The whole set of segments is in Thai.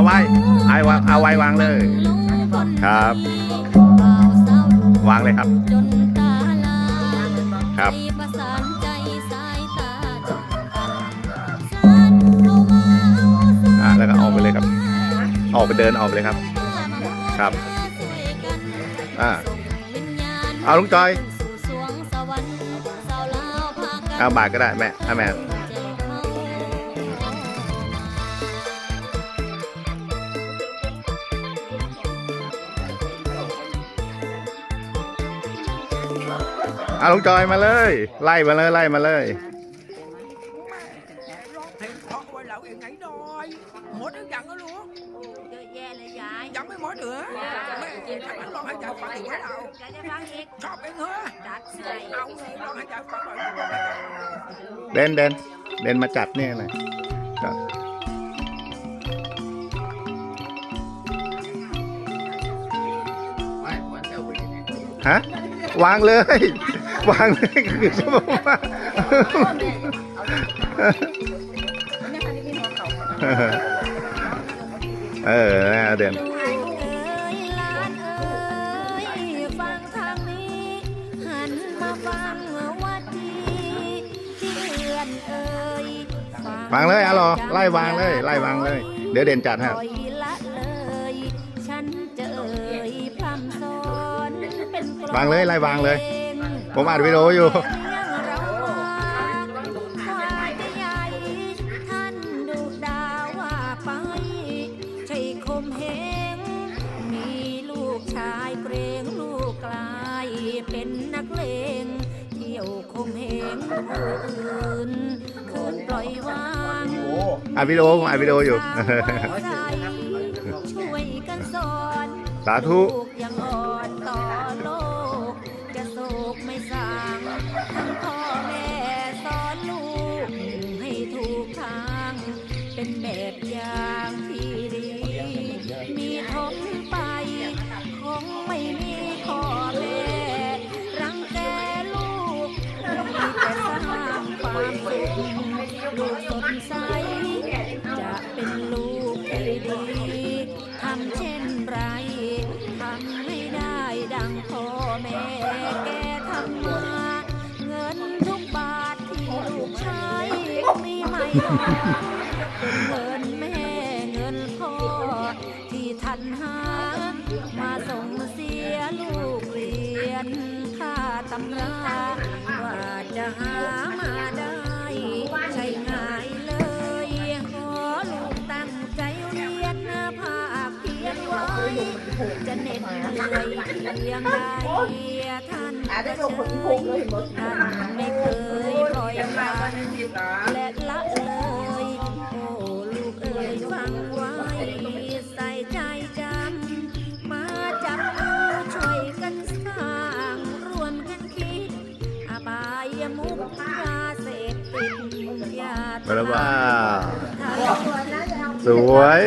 เอาไว้เอาไว้เอาไว้วางเลย ครับ วางเลยครับ ครับอ่าแล้วก็ออกไปเลยครับ ออกไปเดินออกไปเลยครับ ครับอ่าเอาลุงจอยเอาบาทก็ได้แม่เอาแม่ เอาลุงจอยมาเลย ไล่มาเลยไล่มาเลยร้องเพลงเพราะไว้เราเองไงหน่อยหมดหรือยังก็รู้เยอะแยะเลยยายยังไม่หมดเหรอไม่ฉันนั้นร้องให้ยายฟังอีกไว้เรายายจะฟังอีกชอบเองเหรอจัดใส่เอาเลยร้องให้ยายฟังหน่อยเดนเดนเดนมาจัดเนี่ยหน่อยจัดฮะวางเลย วางเลยคือจะบอกว่าเออเอาเดนลูกเอ๋ยหลานเอ๋ยฟังทางนี้หันมาฟังวัดดีที่เพื่อนเอ๋ยวางเลยอะหรอไล่วางเลย ไล่วางเลย เดี๋ยวเดนจัดให้ปล่อยละเลยฉันจะเอ่ยพร่ำสอนเป็นกลอนวางเลย ไล่วางเลยพง ผมอัดวิดีโออยู่เลี้ยงเรามาความจะใหญ่ท่านดุดาว่าไปใช่คมเหงมีลูกชายเกรงลูกกลายเป็นนักเลงเที่ยวคมเหงผู้อื่นคืนปล่อยวางอัดวิดีโอผมอัดวิดีโออยู่ ช่วยกันสอน สาธุ ลูก ลูกสดใส จะเป็นลูกที่ดีทำเช่นไรทำไม่ได้ดังพ่อแม่แกทำมา เงินทุกบาทที่ลูกใช้มีไม่ ยงใดท่านก็เชยท่านไม่เคยปล่อยมันและละเลยโอ้ลูกเอ๋ยฟังไว้ใส่ใจจำมาจับมือช่วยกันสร้างร่วมกันคิดอบายมุกยาเสพติดยาไปแล้วว่าถ้าสวย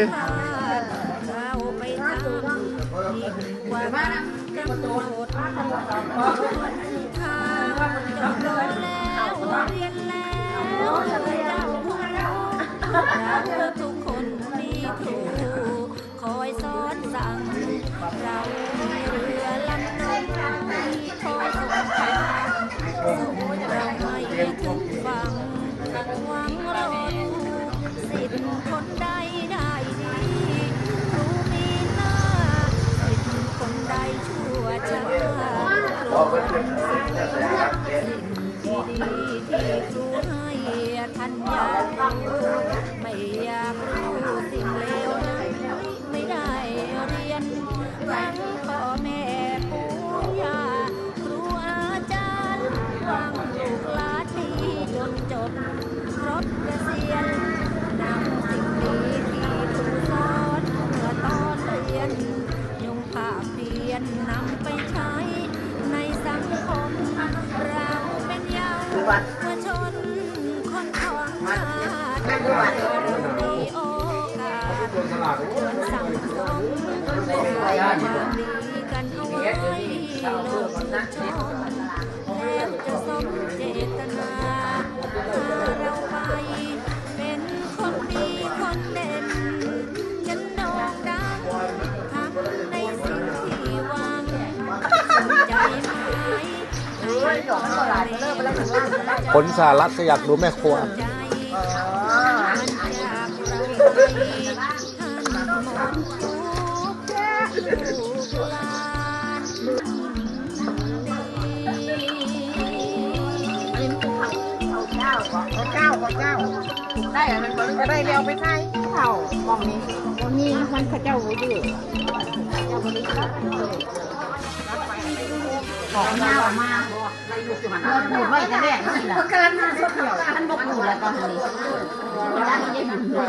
ทุกคนมีครูคอยสอนสั่ง เรามีเรือลำน้อยคอยส่งทางส่งเราไม่ถึงฝังหวังรอดูสิทธิ์คนใดได้ดีรู้มีหน้าสิทธิ์คนใดชั่วช้า ครู เยาวชนคนของชาติเรามีโอกาสชวนสังสมเราความดีกันเอาไว้โลกชื่นช ขอเริ่มแล้วถึงว่าผลสารัฐก็อยากดูแม่ครัวใจมันจากเราไปท่านมนต์ทุกลูกหลานดีเก้าของเก้าของเก้าได้อะมันก็ได้เร็วไปใช่เท่ามองนี้มองนี้มันเขาเจ้าอยู่ของเงามา เราพูดไว้จะแรกนี่แหละกาเที่ยวท่านบอกพูดแล้วตอนนี้ด้านนี้ยังอยู่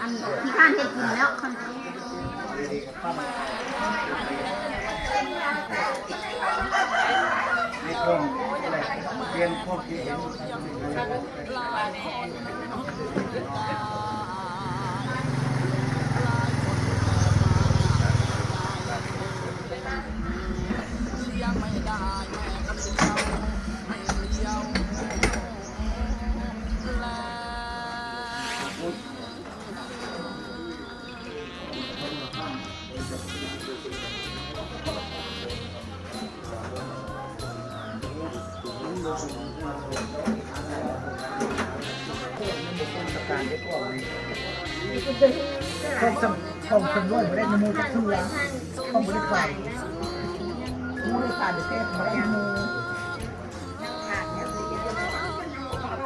อันที่ข้านให้กินแล้วต้อง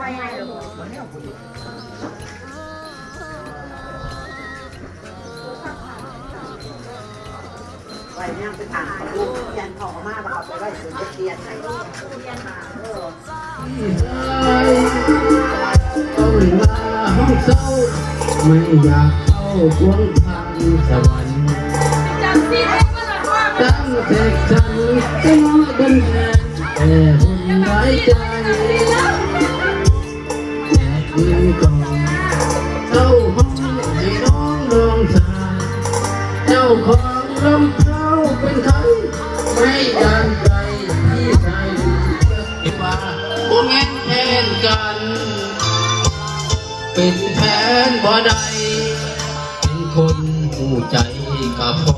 ไว้เนี่ยไปถามเขาดูเรียนขอมาบอกเอาไปไว้ถึงจะเรียนให้ลูกเรียนมาเออต้องมาห้องเศร้าไม่อยากเข้ากวงทางสวรรค์ตั้งแต่ฉันต้องเป็นแทนแต่คนไว้ใจ แต่คืนก่อนเข้าหองให้น้องลองสาเจ้าของรองเท้าเป็นใครไม่ดันใจพี่ชายเห็นว่าพวกแง่แทนกัน เป็นแผนบ่ได้เป็นคนหูใจกับพอ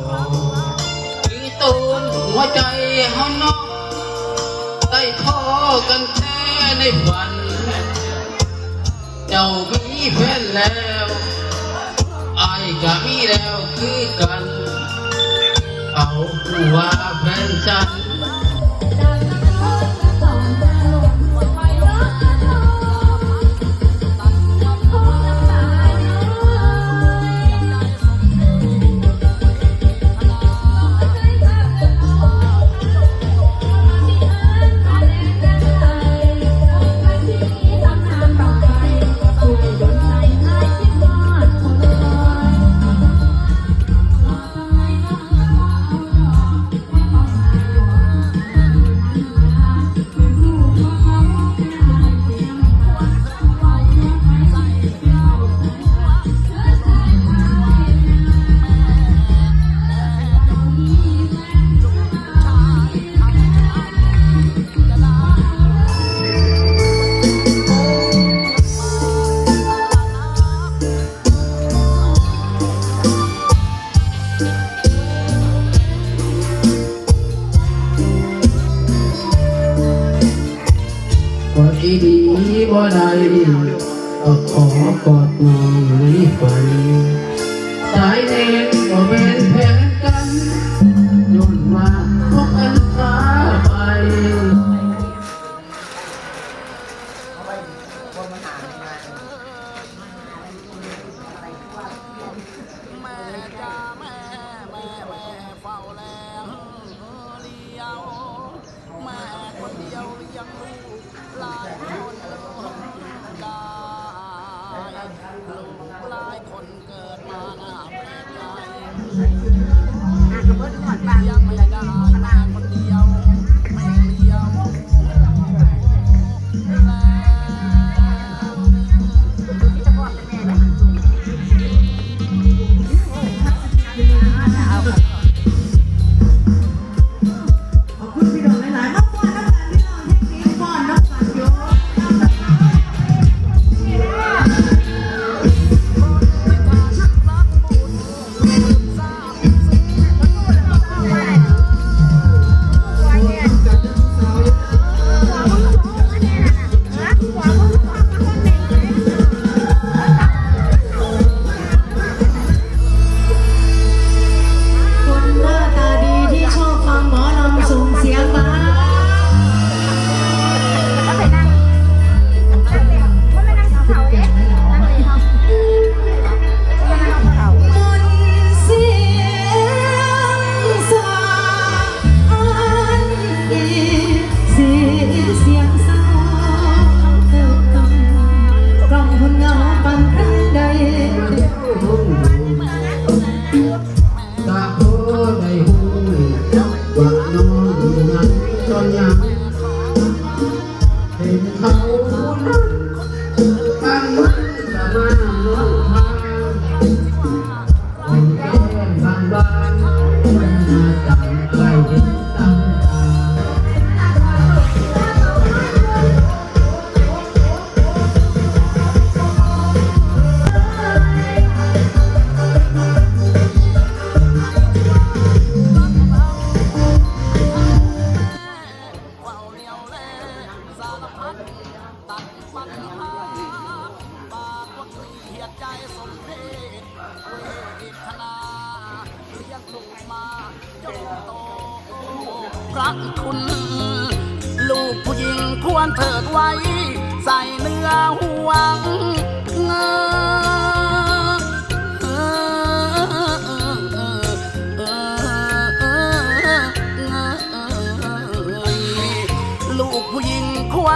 คือตูนหัวใจเฮานอกได้ท้อกันแท้ในฝัน เจ้ามีแฟนแล้วไอ้ก็มีแล้วคือกัน เอาผู้ว่าแฟนฉัน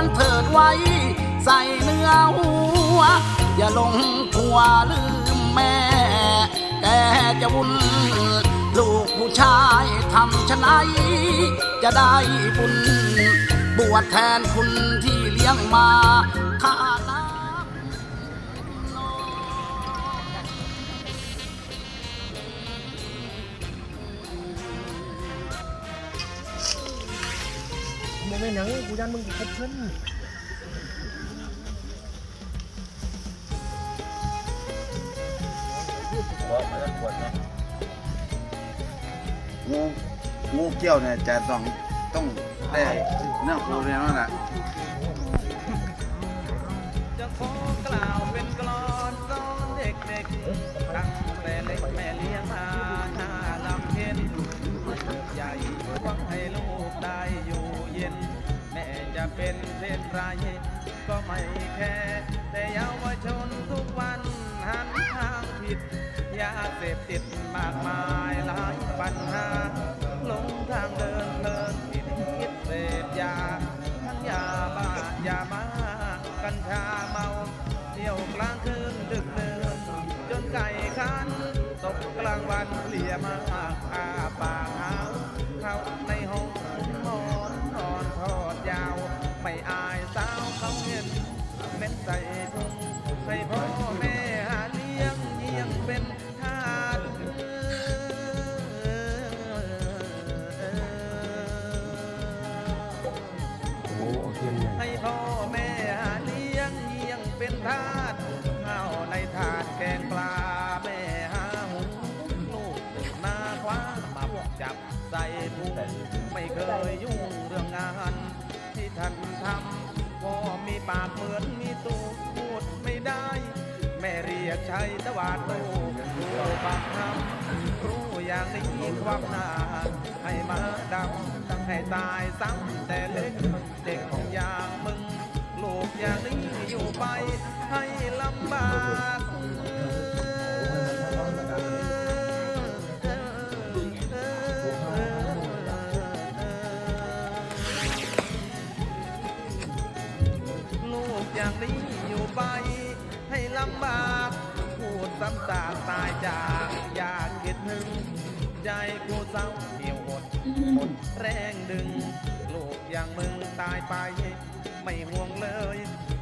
ญิงควรเถิดไว้ ใส่เนื้อหัว อย่าลงผัวลืมแม่แกจะวุ่น ลูกผู้ชายทำชะไหนจะได้บุญ บวชแทนคุณที่เลี้ยงมาข้า ไม่หนังกูยันมึงกูเพื่อนงูงูเกี้ยวเนี่ยจะต้องต้องได้เนื้อคูเรียนนั่นแหละ ไม่แค่แต่เยาวชนทุกวันหันทางผิดยาเสพติดมากมายหลายปัญหาหลงทางเดินเพลินผิดคิดเสพยา ทั้งยาบ้ายามากัญชาเมาเที่ยวกลางคืนดึกเดินจนไก่คันตกกลางวันเลี่ยมา ปากเหมือนมีตูพูดไม่ได้ แม่เรียกใช้ตะวันโตรู้บางคำรู้อย่างนี้ความนาให้มาดำให้ตายซ้ำแต่เล็กเด็กอย่างมึง ลูกอย่างนี้อยู่ไปให้ลำบาก อย่างนี้อยู่ไป ให้ลำบาก พูดซ้ำซากตายจากอยากคิดถึง ใจกูเศร้าเหี่ยวหดหมดแรงดึง ลูกอย่างมึงตายไป ไม่ห่วงเลย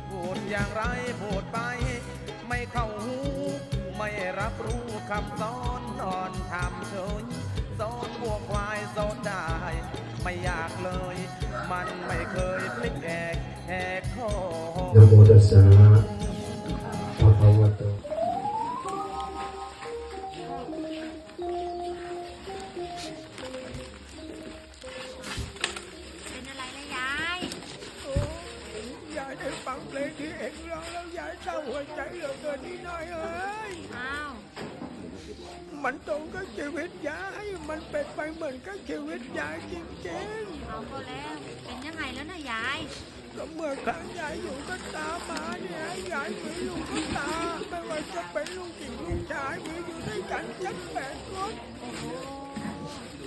พูดอย่างไรพูดไป ไม่เข้าหู ไม่รับรู้คำสอนนอนทำเฉยสอนวัวควายสอนได้ไม่อยากเลย มันไม่เคยพลิกแอกแหกคอ นะโมตัสสะภะคะวะโตเป็นอะไรละยายยายได้ฟังเพลงที่เอ็งร้องแล้วยายเศร้าหัวใจเหลือเกินนี่น้อยเอ้ย อ้าว มันตรงกับชีวิตยาย มันเป็นไปเหมือนกับชีวิตยายจริงเอาก็แล้ว เป็นยังไงแล้วนะยาย ๆ ก็เมื่อครั้งยายอยู่ก็ตามมาเนี่ยยายมีลูกก็ตาไม่ว่าจะเป็นลูกหญิงลูกชายมีอยู่ด้วยกันเจ็ดแปดคน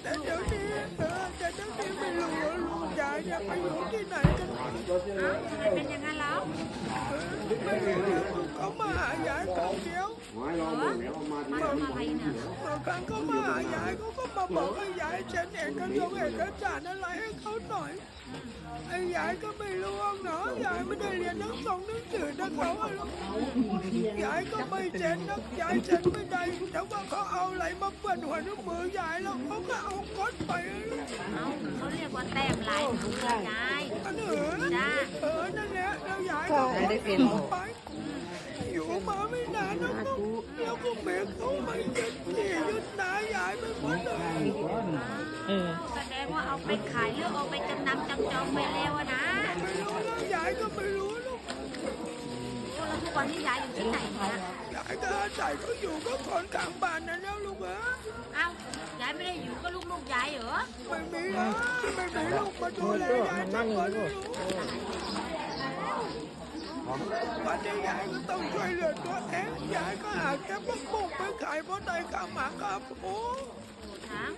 แต่เดี๋ยวนี้เออแต่เดี๋ยวนี้ไม่รู้ว่าลูก ยายเนี่ยไปอยู่ที่ไหนกันเอ้าทำไมเป็นอย่างนั้นแล้วเออไม่รู้เลยเขามาหายายครั้งเดียวมาทำอะไรเนี่ยบางครั้งก็มาหายายเขาก็มาบอกให้ยายเซ็นเอกสารเอกสารอะไรให้เขาหน่อยไอ้ยายก็ไม่รู้เนาะยายไม่ได้เรียนหนังสองหนังสือนะเขาอะลูกยายก็ไม่เซ็นนะยายเซ็นไม่ได้แต่ว่าเขาเอาอะไรมาเปื้อนหัวนิ้วมือยายแล้วเขาก็เอาก้อนไปเอาเขาเรียกว่าแต้มลายมือยายอันเออจ้าเออนั่นแหละแล้วยายก็เอาไปอยู่มาไม่นานแล้วก็แล้วก็เมฆเขามายึดที่ยึดนายายไปหมดเลยแสดงว่าเอาไปขายหรือเอาไปจำนำจำจองไปแล้วนะไม่รู้แล้วยายก็ไม่รู้ลูกแล้วทุกวันนี้ยายอยู่ที่ไหนเนี่ยยายก็อาศัยเขาอยู่ก็คนข้างบ้านนั่นแล้วลูกเอ้ยเอ้า ยายไม่ได้อยู่ก็ลูกๆยายเหรอไม่มีนะไม่มีลูกมาดูแลยายสักคนไม่รู้วันนี้ยายก็ต้องช่วยเหลือตัวเองยายก็หาแค่พวกปุ้งไปขายเพราะได้ข้าวหมาข้าวโอ้ช้าง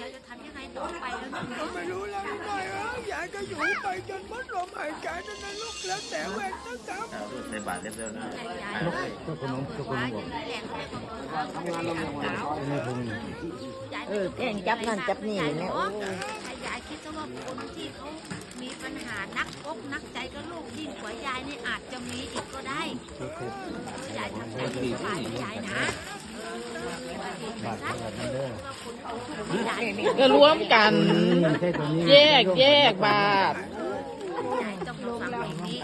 ยายจะทำยังไงต่อไปแล้วเนี่ยก็ไม่รู้แล้วนี่หน่อยเอ้ยยายก็อยู่ไปจนหมดลมหายใจนั่นนะลูกแล้วแต่เวรนะครับในบาทเรียบร้อยนะยายเอ้ยเราเกิดว่าอย่างนี้แหละเขาเรียกว่า เออเขาเป็นทางเก่ายายไม่ต้องเป็นจับนั่นจับนี่แม่ถ้ายายคิดซะว่าคนที่เขามีปัญหานักอกนักใจกับลูกยิ่งกว่ายายนี่อาจจะมีอีกก็ได้ยายทำใจสบายยายนะยายก็ร่วมกัน แยกแยกบาทยายต้องฟังเพลงนี้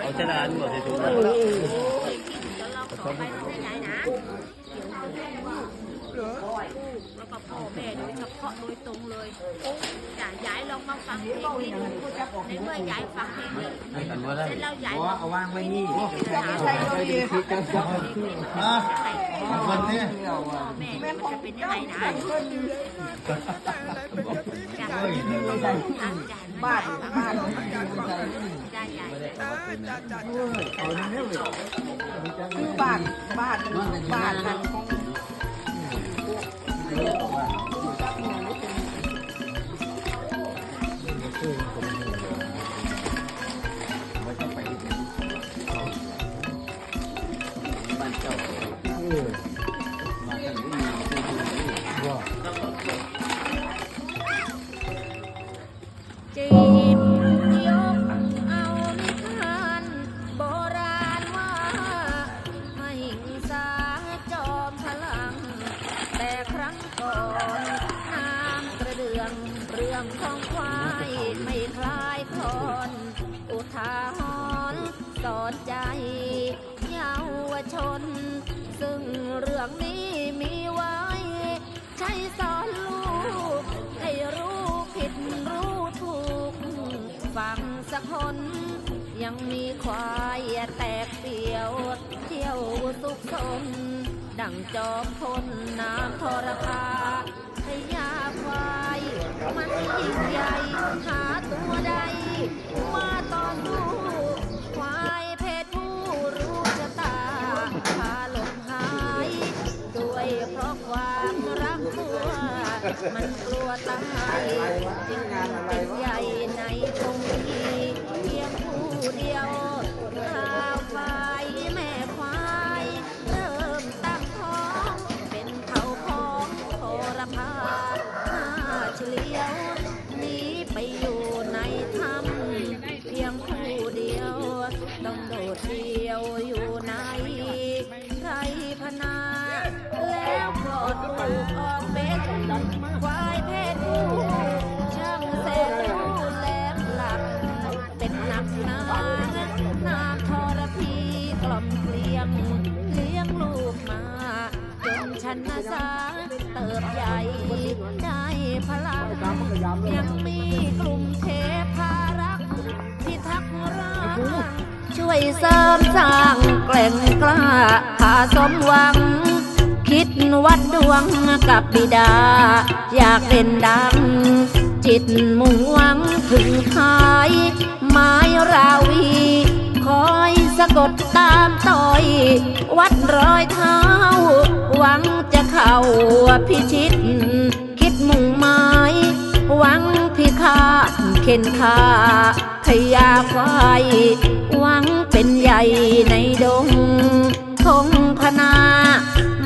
เอาชนะหมดเลยทุกคน เราขอไปนะเหรอแล้วก็พ่อแม่โดยเฉพาะโดยตรงเลยอย่ายายลองมาฟังเพลงนี้ดูในเมื่อยายฟังเพลงนี้เสร็จแล้วยายเอาวางไว้นี่ใช้เราดีวันนี้พ่อแม่มันจะเป็นยังไงนะคนอยู่ในนั้นแต่อะไรเป็นจะพิจ้ะบ้านบ้านยายยายจ้าจ้าจ้าคือบ้านบ้านบ้านของ จี ชน ซึ่งเรื่องนี้มีไว้ ใช้สอนลูก ให้รู้ผิดรู้ถูก ฟังสักหนยังมีควายแตกเปี่ยว เที่ยวสุกสน ดังจอมพลน้ำทรพาพยาควาย มันยิ่งใหญ่หาตัวใด มันกลัวตายจึงเป็นใหญ่ในตรงนี้เพียงผู้เดียว วยเสริมสร้างแกล่งกล้าพาสมหวัง คิดวัดดวงกับบิดา อยากเด่นดัง จิตมุ่งหวังถึงทายไม้ราวี คอยสะกดตามต่อย วัดรอยเท้า หวังจะเข้าพิชิต คิดมุ่งหมายหวังพิฆาตเข็นฆ่าพยาควายหวัง เป็นใหญ่ในดงทงพนา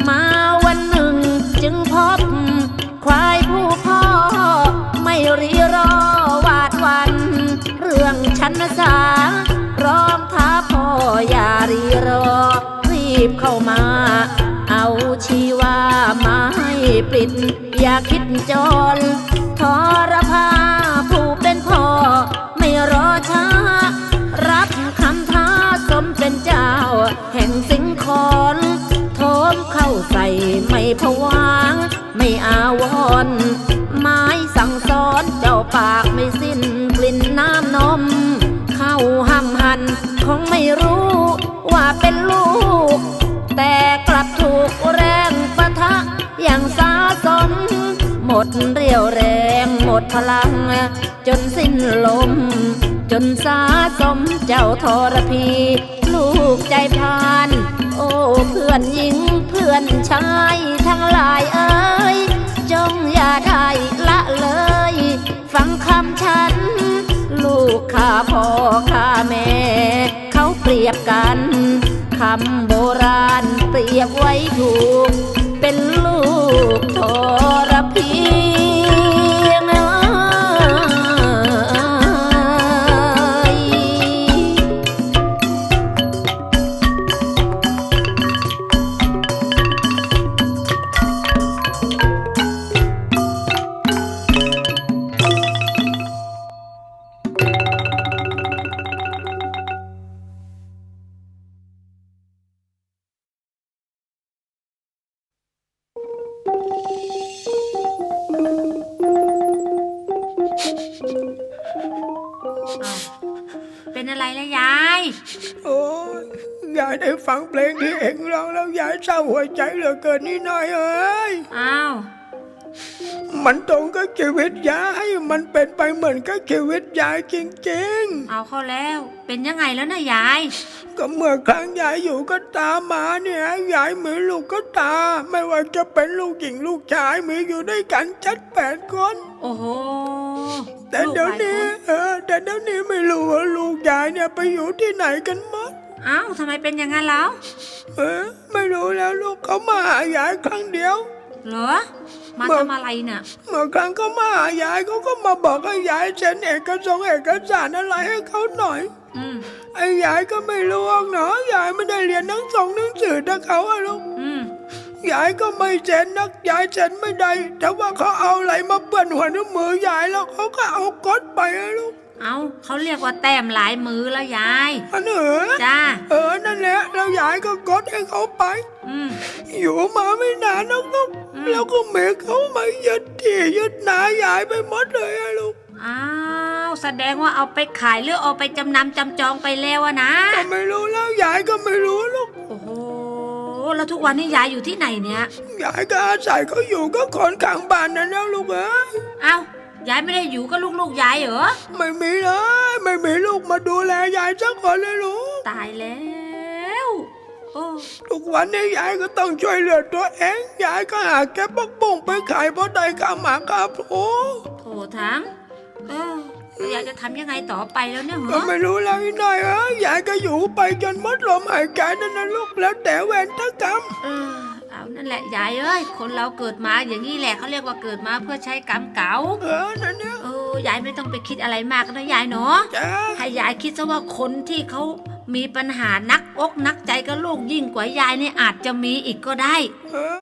มาวันหนึ่งจึงพบควายผู้พ่อ ไม่รีรอวาดวัน เรื่องชันสาร้องท้าพ่ออย่ารีรอ รีบเข้ามา เอาชีวามาให้ปิด อย่าคิดจรทรพาผู้เป็นพ่อ ไม่รอช้า มเข้าใส่ไม่ผวางไม่อาวรไม้สั่งสอนเจ้าปากไม่สิ้นกลิ่นน้ำนม เข้าห้ำหันคงไม่รู้ว่าเป็นลูก แต่กลับถูกแรงปะทะอย่างสาสม หมดเรี่ยวแรงหมดพลัง จนสิ้นลม จนสาสมเจ้าทรพี ลูกใจพาน โอ้เพื่อนหญิงเพื่อนชายทั้งหลายเอ้ย จงอย่าได้ละเลย ฟังคำฉัน ลูกข้าพ่อข้าแม่ เขาเปรียบกันคำโบราณเปรียบไว้ถูก เป็นลูกทรพี หน่อยเอ้ย อ้าว มันตรงกับชีวิตยาย มันเป็นไปเหมือนกับชีวิตยายจริงเอาเข้าแล้ว เป็นยังไงแล้วนะยาย ๆ ก็เมื่อครั้งยายอยู่ก็ตามมาเนี่ยยายมีลูกก็ตา ไม่ว่าจะเป็นลูกหญิงลูกชายมีอยู่ด้วยกันชัดแปดคน โอ้โหแต่เดี๋ยวนี้เออ แต่เดี๋ยวนี้ไม่รู้ว่าลูกยายเนี่ยไปอยู่ที่ไหนกันหมดเอ้าทำไมเป็นอย่างนั้นแล้วเออไม่รู้แล้วลูกเขามาหายายครั้งเดียว เหรอ มาทำอะไรน่ะเมื่อครั้งเขามาหายายเขาก็มาบอกให้ยายเซ็นเอกสงเอกสารอะไรให้เขาหน่อยอืมไอ้ยายก็ไม่รู้หรอกเนาะยายไม่ได้เรียนหนังสองหนังสือนะเขาอะลูกอืมยายก็ไม่เซ็นนักยายเซ็นไม่ได้แต่ว่าเขาเอาอะไรมาเปื้อนหัวนิ้วมือยายแล้วเขาก็เอากดไปอะลูก เอาเขาเรียกว่าแต้มหลายมือแล้วยายอันเออจ้า เออนั่นแหละแล้วยายก็กดให้เขาไป อืม อยู่มาไม่นานนะลูกอืม แล้วก็เมเขามายึดที่ยึดนายายไปหมดเลยอะลูกอ้าววแสดงว่าเอาไปขายหรือเอาไปจำนำจำจองไปแล้วอะนะ ก็ไม่รู้แล้วยายก็ไม่รู้ลูกโอ้โห แล้วทุกวันนี้ยายอยู่ที่ไหนเนี่ย ยายก็อาศัยเขาอยู่ก็คนข้างบ้านนั่นแล้วลูกเอ้ย เอ้า ยายไม่ได้อยู่กับลูกๆยายเหรอ ไม่มีเลยไม่มีลูกมาดูแลยายสักคนเลยลูกตายแล้วโอ้ทุกวันนี้ยายก็ต้องช่วยเหลือตัวเองยายก็หาเก็บปักบุ้งไปขายเพราะได้ข้าวหมาข้าวโอ้โถทั้งเออแล้วยายจะทำยังไงต่อไปแล้วเนี่ยเหรก็อไม่รู้แล้วอีกหน่อยเอ้ยยายก็อยู่ไปจนหมดลมหายใจนั่นนะลูกแล้วแต่เวรถ้ากรรม เออ เอานั่นแหละยายเอ้ยคนเราเกิดมาอย่างนี้แหละเขาเรียกว่าเกิดมาเพื่อใช้กรรมเก่าเออนั่นเนี่ยเออยายไม่ต้องไปคิดอะไรมากนะยายเนาะจ้าให้ยายคิดซะว่าคนที่เขามีปัญหานักอกนักใจกับลูกยิ่งกว่ายายเนี่ยอาจจะมีอีกก็ได้ เออ